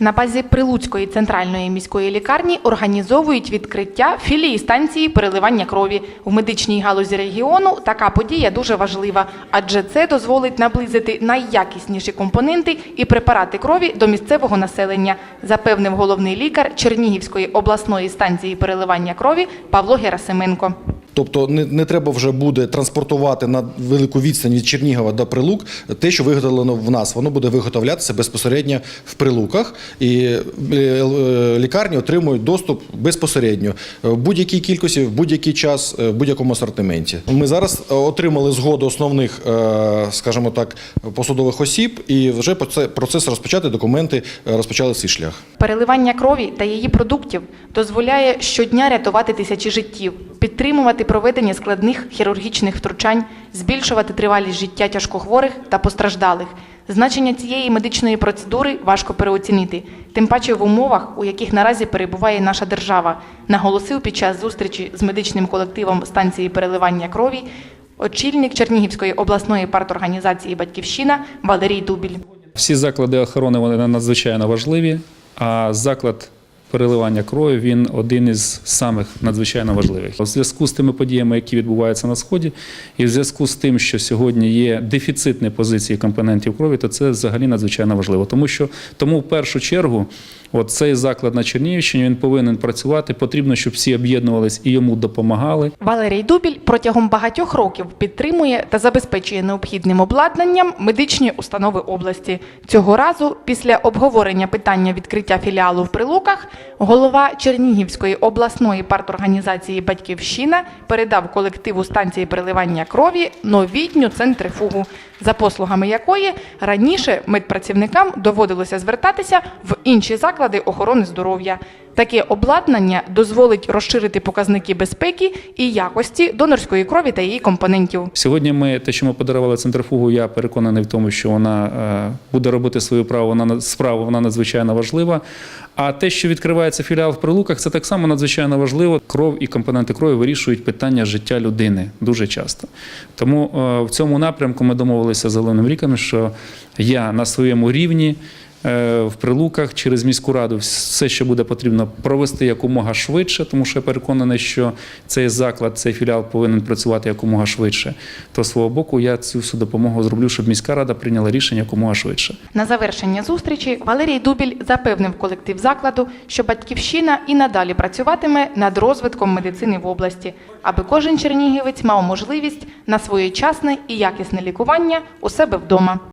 На базі Прилуцької центральної міської лікарні організовують відкриття філії станції переливання крові. У медичній галузі регіону така подія дуже важлива, адже це дозволить наблизити найякісніші компоненти і препарати крові до місцевого населення, запевнив головний лікар Чернігівської обласної станції переливання крові Павло Герасименко. Тобто не, не треба вже буде транспортувати на велику відстань від Чернігова до Прилук те, що виготовлено в нас. Воно буде виготовлятися безпосередньо в Прилуках, і е, е, лікарні отримують доступ безпосередньо в будь-якій кількості, в будь-який час, е, в будь-якому асортименті. Ми зараз отримали згоду основних, скажімо так, посудових осіб, і вже проце- процес розпочати документи розпочали свій шлях. Переливання крові та її продуктів дозволяє щодня рятувати тисячі життів, підтримувати проведення складних хірургічних втручань, збільшувати тривалість життя тяжкохворих та постраждалих. Значення цієї медичної процедури важко переоцінити, тим паче в умовах, у яких наразі перебуває наша держава, наголосив під час зустрічі з медичним колективом станції переливання крові очільник Чернігівської обласної парторганізації Батьківщина Валерій Дубіль. Всі заклади охорони вони надзвичайно важливі, а заклад переливання крові він один із самих надзвичайно важливих. У зв'язку з тими подіями, які відбуваються на сході, і в зв'язку з тим, що сьогодні є дефіцитні позиції компонентів крові, то це взагалі надзвичайно важливо. Тому що тому в першу чергу, от цей заклад на Чернігівщині він повинен працювати. Потрібно, щоб всі об'єднувались і йому допомагали. Валерій Дубіль протягом багатьох років підтримує та забезпечує необхідним обладнанням медичні установи області. Цього разу, після обговорення питання відкриття філіалу в Прилуках, голова Чернігівської обласної парторганізації Батьківщина передав колективу станції переливання крові новітню центрифугу, за послугами якої раніше медпрацівникам доводилося звертатися в інші заклади охорони здоров'я. Таке обладнання дозволить розширити показники безпеки і якості донорської крові та її компонентів. Сьогодні ми те, що ми подарували центрифугу, я переконаний в тому, що вона е, буде робити свою справу, вона справу, вона надзвичайно важлива. А те, що відкривається філіал в Прилуках, це так само надзвичайно важливо. Кров і компоненти крові вирішують питання життя людини дуже часто. Тому е, в цьому напрямку ми домовилися з головним лікарем, що я на своєму рівні. Е, В прилуках через міську раду все, що буде потрібно провести якомога швидше, тому що я переконаний, що цей заклад, цей філіал повинен працювати якомога швидше. То свого боку я цю всю допомогу зроблю, щоб міська рада прийняла рішення якомога швидше. На завершення зустрічі Валерій Дубіль запевнив колектив закладу, що батьківщина і надалі працюватиме над розвитком медицини в області, аби кожен чернігівець мав можливість на своєчасне і якісне лікування у себе вдома.